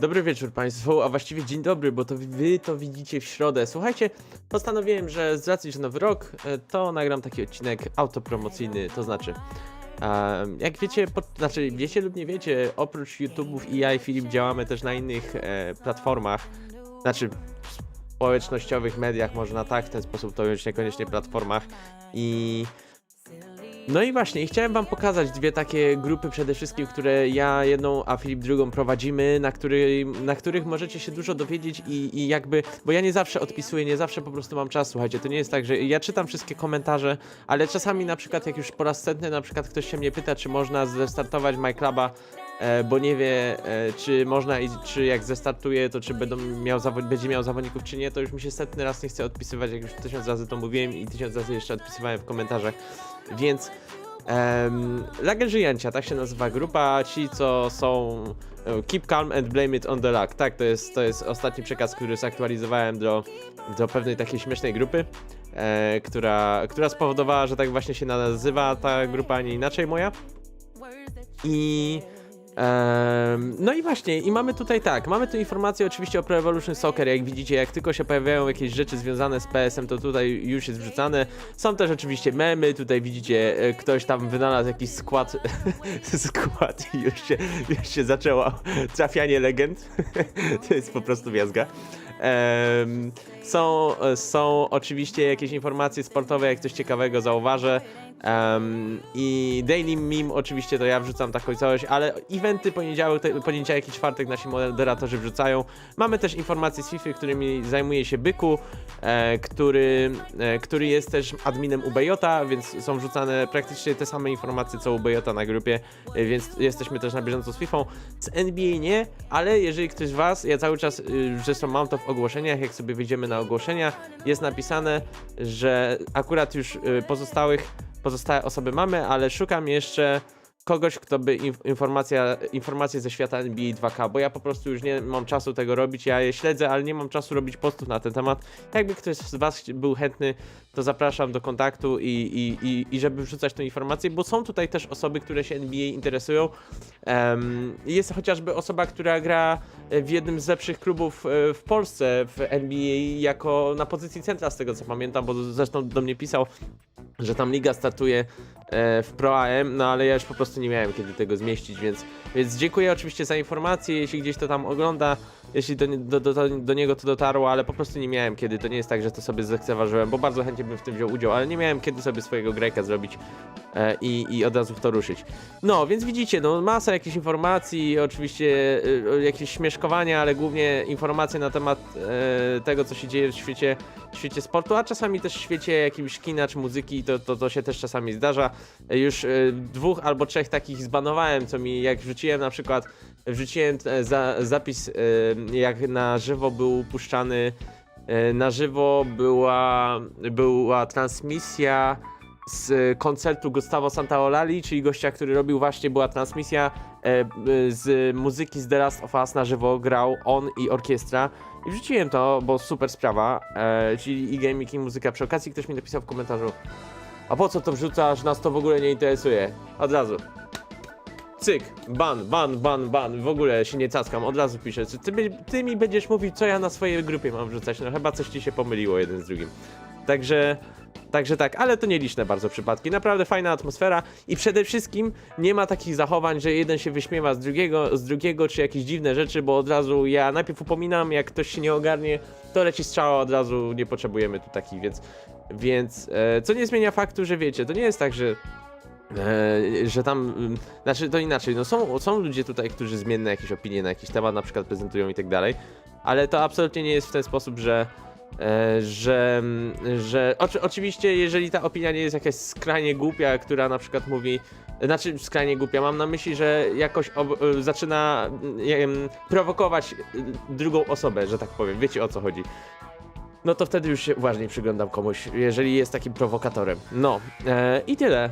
Dobry wieczór Państwu, a właściwie dzień dobry, bo to Wy to widzicie w środę. Słuchajcie, postanowiłem, że z racji, że nowy rok, e, to nagram taki odcinek autopromocyjny, to znaczy, em, jak wiecie, znaczy wiecie lub nie wiecie, oprócz YouTube'ów i ja i Filip działamy też na innych e, platformach, znaczy społecznościowych mediach, można tak w ten sposób to ująć, niekoniecznie platformach i no i właśnie, chciałem wam pokazać dwie takie grupy przede wszystkim, które ja jedną, a Filip drugą prowadzimy, na, na których możecie się dużo dowiedzieć i, i jakby, bo ja nie zawsze odpisuję, nie zawsze po prostu mam czas, słuchajcie, to nie jest tak, że ja czytam wszystkie komentarze, ale czasami na przykład jak już po raz setny na przykład ktoś się mnie pyta, czy można zrestartować MyCluba, e, bo nie wie, e, czy można i czy jak zestartuje, to czy będą miał będzie miał zawodników, czy nie, to już mi się setny raz nie chce odpisywać, jak już tysiąc razy to mówiłem i tysiąc razy jeszcze odpisywałem w komentarzach. Więc um, tak się nazywa grupa. Ci, co są. e, Keep calm and blame it on the luck. Tak, to jest, to jest ostatni przekaz, który zaktualizowałem do, do pewnej takiej śmiesznej grupy, e, która, która spowodowała, że tak właśnie się nazywa ta grupa, a nie inaczej moja. I. no i właśnie, i mamy tutaj tak, mamy tu informacje oczywiście o Pro Evolution Soccer, jak widzicie, jak tylko się pojawiają jakieś rzeczy związane z PS-em, to tutaj już jest wrzucane. Są też oczywiście memy, tutaj widzicie, e, ktoś tam wynalazł jakiś skład, skład i już się, już się zaczęło trafianie legend. to jest po prostu miazga. Em, są, są oczywiście jakieś informacje sportowe, jak coś ciekawego zauważę. Em, I Daily Meme oczywiście to ja wrzucam taką całość, ale eventy poniedziałek, poniedziałek i czwartek nasi moderatorzy wrzucają. Mamy też informacje z FIFA, którymi zajmuje się Byku, e, który, e, który jest też adminem UBJ, więc są wrzucane praktycznie te same informacje co UBJ na grupie, e, więc jesteśmy też na bieżąco z FIFA. Z NBA nie, ale jeżeli ktoś z Was, ja cały czas, y, zresztą mam to w ogłoszeniach, jak sobie wyjdziemy na ogłoszenia, jest napisane, że akurat już y, pozostałych, pozostałe osoby mamy, ale szukam jeszcze kogoś, kto by inf- informacja, informacje ze świata NBA 2K, bo ja po prostu już nie mam czasu tego robić, ja je śledzę, ale nie mam czasu robić postów na ten temat. Jakby ktoś z Was był chętny, to zapraszam do kontaktu i, i, i, i żeby wrzucać tę informację, bo są tutaj też osoby, które się NBA interesują. Em, jest chociażby osoba, która gra w jednym z lepszych klubów e, w Polsce w NBA jako na pozycji centra, z tego co pamiętam, bo zresztą do mnie pisał, że tam liga startuje w Pro AM, no ale ja już po prostu nie miałem kiedy tego zmieścić, więc, więc dziękuję oczywiście za informację, jeśli gdzieś to tam ogląda, jeśli do, do, do, do niego to dotarło, ale po prostu nie miałem kiedy, to nie jest tak, że to sobie zlekceważyłem, bo bardzo chętnie bym w tym wziął udział, ale nie miałem kiedy sobie swojego grejka zrobić e, i, i od razu w to ruszyć. No, więc widzicie, no masa jakichś informacji, oczywiście e, jakieś śmieszkowania, ale głównie informacje na temat e, tego, co się dzieje w świecie, w świecie sportu, a czasami też w świecie jakimś kina czy muzyki, to, to, to się też czasami zdarza. Już e, dwóch albo trzech takich zbanowałem, co mi, jak wrzuciłem na przykład, wrzuciłem e, za, zapis, e, jak na żywo był puszczany, na żywo była, była transmisja z koncertu Gustavo Santaolali, czyli gościa, który robił właśnie, była transmisja z muzyki z The Last of Us na żywo, grał on i orkiestra. I wrzuciłem to, bo super sprawa, czyli i gaming i muzyka. Przy okazji ktoś mi napisał w komentarzu, a po co to wrzucasz, nas to w ogóle nie interesuje. Od razu. Cyk, ban, ban, ban, ban, w ogóle się nie cackam, od razu piszę. Ty, ty mi będziesz mówić, co ja na swojej grupie mam wrzucać, no chyba coś ci się pomyliło jeden z drugim. Także, także tak, ale to nieliczne bardzo przypadki. Naprawdę fajna atmosfera i przede wszystkim nie ma takich zachowań, że jeden się wyśmiewa z drugiego, z drugiego czy jakieś dziwne rzeczy, bo od razu ja najpierw upominam, jak ktoś się nie ogarnie, to leci strzała, od razu nie potrzebujemy tu takich, więc, więc e, co nie zmienia faktu, że wiecie, to nie jest tak, że E, że tam, mm, znaczy to inaczej, no są, są ludzie tutaj, którzy zmienne jakieś opinie na jakiś temat na przykład prezentują i tak dalej, ale to absolutnie nie jest w ten sposób, że że, mm, że oczy, oczywiście jeżeli ta opinia nie jest jakaś skrajnie głupia, która na przykład mówi, znaczy skrajnie głupia, mam na myśli, że jakoś ob, e, zaczyna wiem, prowokować e, drugą osobę, że tak powiem, wiecie o co chodzi. No to wtedy już się uważniej przyglądam komuś, jeżeli jest takim prowokatorem. No e, i tyle.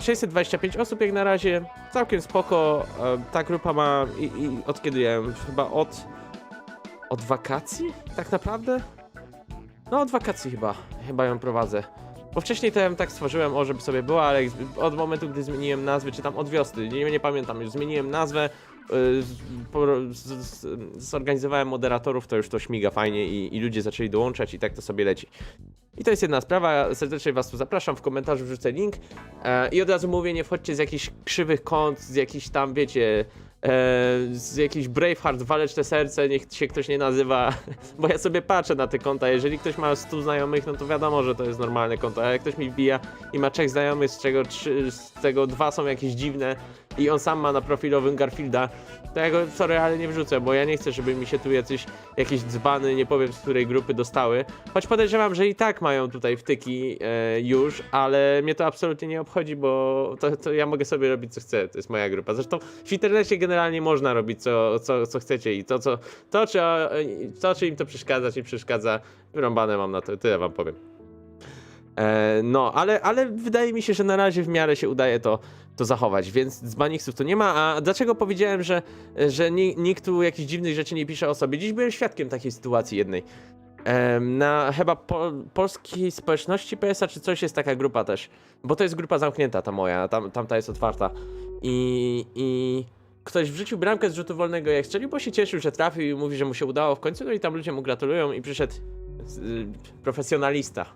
625 osób jak na razie, całkiem spoko. E, ta grupa ma i, i od kiedy ją? Chyba od od wakacji? Tak naprawdę? No od wakacji chyba, chyba ją prowadzę. Bo wcześniej to ja tak stworzyłem, o żeby sobie była, ale od momentu, gdy zmieniłem nazwę, czy tam od wiosny, nie, nie pamiętam, już zmieniłem nazwę, z- zorganizowałem moderatorów, to już to śmiga fajnie i, i ludzie zaczęli dołączać i tak to sobie leci. I to jest jedna sprawa, serdecznie was tu zapraszam, w komentarzu wrzucę link e, i od razu mówię, nie wchodźcie z jakichś krzywych kont, z jakichś tam, wiecie, z jakichś Braveheart, waleczne serce, niech się ktoś nie nazywa, bo ja sobie patrzę na te konta, jeżeli ktoś ma 100 znajomych, no to wiadomo, że to jest normalne konto, a jak ktoś mi wbija i ma trzech znajomych, z czego trzy, z tego dwa są jakieś dziwne i on sam ma na profilowym Garfielda, to ja go sorry, ale nie wrzucę, bo ja nie chcę, żeby mi się tu jacyś jakieś dzbany, nie powiem z której grupy dostały. Choć podejrzewam, że i tak mają tutaj wtyki e, już, ale mnie to absolutnie nie obchodzi, bo to, to ja mogę sobie robić co chcę, to jest moja grupa. Zresztą w internecie generalnie można robić co, co, co chcecie i to, co, to, czy, e, to, czy im to przeszkadza, czy nie przeszkadza, wyrąbane mam na to, tyle wam powiem. E, no, ale, ale wydaje mi się, że na razie w miarę się udaje to, to zachować, więc dzbaniksów tu nie ma. A dlaczego powiedziałem, że, że ni, nikt tu jakichś dziwnych rzeczy nie pisze o sobie? Dziś byłem świadkiem takiej sytuacji jednej. Na chyba po, polskiej społeczności PSA czy coś jest taka grupa też, bo to jest grupa zamknięta ta moja, tam, tamta jest otwarta. I, I ktoś wrzucił bramkę z rzutu wolnego jak strzelił, bo się cieszył, że trafił i mówi, że mu się udało w końcu, no i tam ludzie mu gratulują i przyszedł profesjonalista.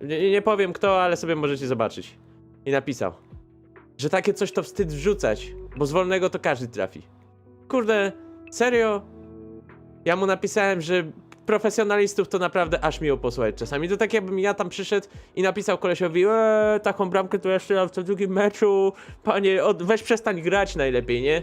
Nie, nie powiem kto, ale sobie możecie zobaczyć. I napisał, że takie coś to wstyd wrzucać, bo z wolnego to każdy trafi. Kurde, serio? Ja mu napisałem, że profesjonalistów to naprawdę aż miło posłuchać czasami. To tak jakbym ja tam przyszedł i napisał kolesiowi, eee, taką bramkę to strzelam w co drugim meczu, panie, od, weź przestań grać najlepiej, nie?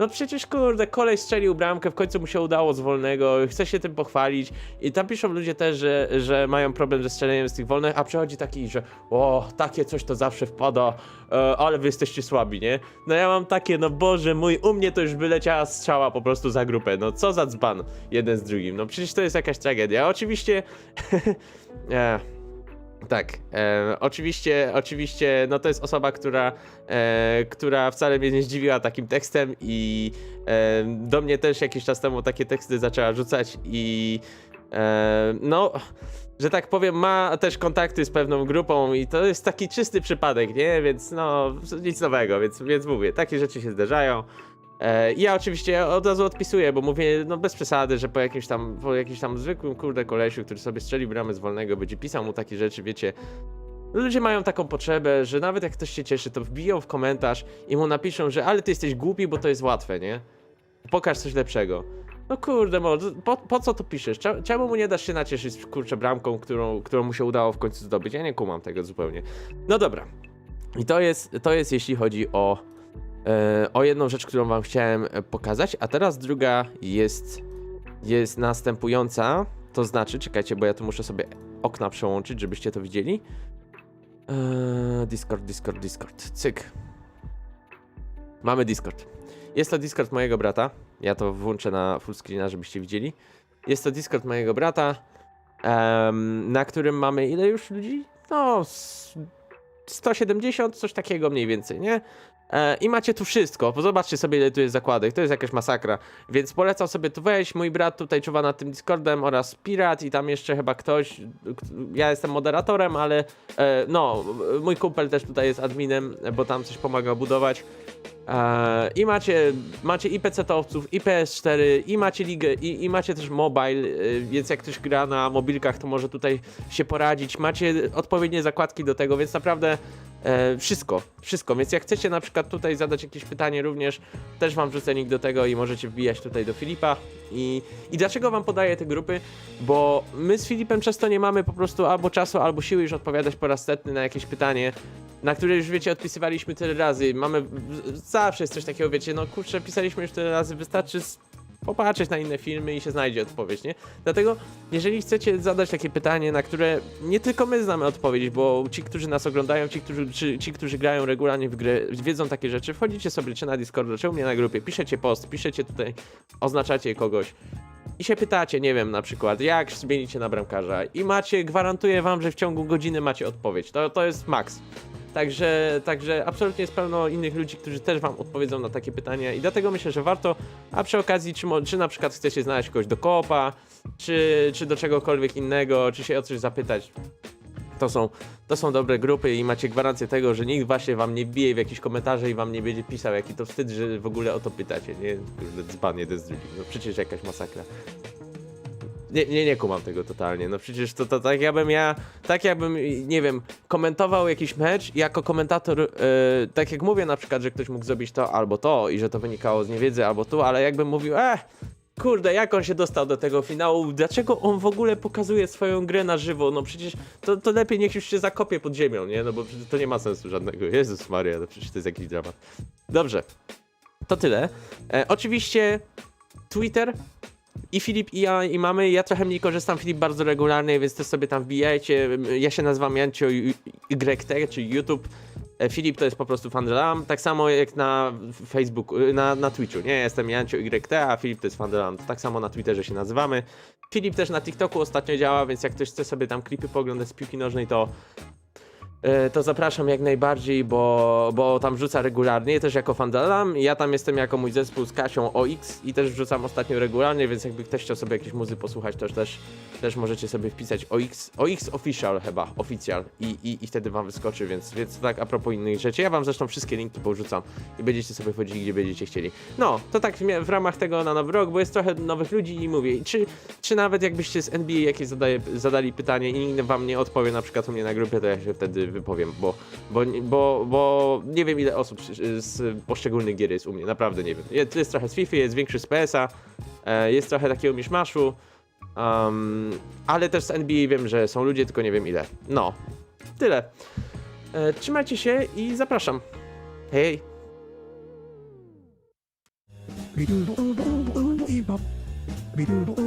No przecież kurde, koleś strzelił bramkę, w końcu mu się udało z wolnego, chce się tym pochwalić i tam piszą ludzie też, że, że mają problem ze strzeleniem z tych wolnych, a przychodzi taki, że o, takie coś to zawsze wpada, e, ale wy jesteście słabi, nie? No ja mam takie, no Boże mój, u mnie to już by leciała strzała po prostu za grupę, no co za dzban jeden z drugim, no przecież to jest jakaś tragedia. Oczywiście... e, tak, e, oczywiście, oczywiście, no to jest osoba, która, e, która wcale mnie nie zdziwiła takim tekstem i e, do mnie też jakiś czas temu takie teksty zaczęła rzucać i e, no, że tak powiem, ma też kontakty z pewną grupą i to jest taki czysty przypadek, nie? Więc no, nic nowego, więc, więc mówię, takie rzeczy się zdarzają. E, ja oczywiście od razu odpisuję, bo mówię, no bez przesady, że po jakimś tam, po jakimś tam zwykłym kurde kolesiu, który sobie strzeli bramę z wolnego, będzie pisał mu takie rzeczy, wiecie. Ludzie mają taką potrzebę, że nawet jak ktoś się cieszy, to wbiją w komentarz i mu napiszą, że ale ty jesteś głupi, bo to jest łatwe, nie? Pokaż coś lepszego. No kurde, po, po co to piszesz? Cze- Czemu mu nie dasz się nacieszyć kurczę bramką, którą, którą mu się udało w końcu zdobyć? Ja nie kumam tego zupełnie. No dobra. I to jest, to jest jeśli chodzi o o jedną rzecz, którą wam chciałem e, pokazać, a teraz druga jest, jest następująca, to znaczy, czekajcie, bo ja tu muszę sobie okna przełączyć, żebyście to widzieli. E, Discord, Discord, Discord, cyk. Mamy Discord. Jest to Discord mojego brata, ja to włączę na full screena, żebyście widzieli. Jest to Discord mojego brata, na którym mamy ile już ludzi? No, 170, coś takiego mniej więcej, nie? E, I macie tu wszystko. Zobaczcie sobie, ile tu jest zakładek. To jest jakaś masakra. Więc polecam sobie tu wejść. Mój brat tutaj czuwa nad tym Discordem oraz Pirat i tam jeszcze chyba ktoś. Ja jestem moderatorem, ale e, no, mój kumpel też tutaj jest adminem, bo tam coś pomaga budować. E, I macie, macie i PC-towców, i PS4, i macie ligę, i, i macie też mobile, e, więc jak ktoś gra na mobilkach, to może tutaj się poradzić. Macie odpowiednie zakładki do tego, więc naprawdę e, wszystko, wszystko. Więc jak chcecie na przykład tutaj zadać jakieś pytanie również, też wam wrzucę link do tego i możecie wbijać tutaj do Filipa. I, I dlaczego wam podaję te grupy? Bo my z Filipem często nie mamy po prostu albo czasu, albo siły już odpowiadać po raz setny na jakieś pytanie, na które już wiecie, odpisywaliśmy tyle razy. Mamy. Zawsze jest coś takiego, wiecie, no kurczę, pisaliśmy już tyle razy, wystarczy popatrzeć na inne filmy i się znajdzie odpowiedź, nie? Dlatego, jeżeli chcecie zadać takie pytanie, na które nie tylko my znamy odpowiedź, bo ci, którzy nas oglądają, ci, którzy, czy, ci, którzy grają regularnie w grę, wiedzą takie rzeczy, wchodzicie sobie czy na Discorda, czy u mnie na grupie, piszecie post, piszecie tutaj, oznaczacie kogoś i się pytacie, nie wiem, na przykład, jak zmienicie na bramkarza i macie, gwarantuję wam, że w ciągu godziny macie odpowiedź. To, to jest maks. Także, także absolutnie jest pełno innych ludzi, którzy też wam odpowiedzą na takie pytania i dlatego myślę, że warto, a przy okazji, czy, czy na przykład chcecie znaleźć kogoś do koopa, czy, czy do czegokolwiek innego, czy się o coś zapytać, To są, to są dobre grupy i macie gwarancję tego, że nikt właśnie wam nie wbije w jakieś komentarze i wam nie będzie pisał, jaki to wstyd, że w ogóle o to pytacie, nie? Kurde, dzban jeden z drugim. No przecież jakaś masakra. Nie, nie, nie kumam tego totalnie. No przecież to, to tak jakbym ja, tak jakbym, nie wiem, komentował jakiś mecz jako komentator, e, tak jak mówię na przykład, że ktoś mógł zrobić to albo to i że to wynikało z niewiedzy albo tu, ale jakbym mówił, eh, kurde, jak on się dostał do tego finału, dlaczego on w ogóle pokazuje swoją grę na żywo, no przecież to, to lepiej niech już się zakopie pod ziemią, nie, no bo to nie ma sensu żadnego, Jezus Maria, no przecież to jest jakiś dramat. Dobrze, to tyle. E, oczywiście Twitter, i Filip, i ja, i mamy. Ja trochę mniej korzystam, Filip bardzo regularnie, więc też sobie tam wbijajcie. Ja się nazywam Jancio YT, czyli YouTube. E, Filip to jest po prostu Fandelam, tak samo jak na Facebooku, na, na Twitchu, nie? Jestem Jancio YT, a Filip to jest Fandelam. Tak samo na Twitterze się nazywamy. Filip też na TikToku ostatnio działa, więc jak ktoś chce sobie tam klipy pooglądać z piłki nożnej, to to zapraszam jak najbardziej, bo, bo tam wrzuca regularnie, też jako Fandalam. Ja tam jestem jako mój zespół z Kasią OX i też wrzucam ostatnio regularnie, więc jakby ktoś chciał sobie jakieś muzy posłuchać, to też, też możecie sobie wpisać OX, OX Official chyba, Official i, i, i wtedy wam wyskoczy, więc, więc tak a propos innych rzeczy. Ja wam zresztą wszystkie linki porzucam i będziecie sobie wchodzili, gdzie będziecie chcieli. No, to tak w ramach tego na nowy rok, bo jest trochę nowych ludzi i mówię, czy, czy nawet jakbyście z NBA jakieś zadaje, zadali pytanie i nikt wam nie odpowie, na przykład u mnie na grupie, to ja się wtedy wypowiem, bo, bo, bo, bo nie wiem ile osób z- poszczególnych gier jest u mnie, naprawdę nie wiem. Jest, jest trochę z FIFA, jest większy z PS-a, e, jest trochę takiego miszmaszu, um, ale też z NBA wiem, że są ludzie, tylko nie wiem ile. No, tyle. E, trzymajcie się i zapraszam. Hej! Beep-bop.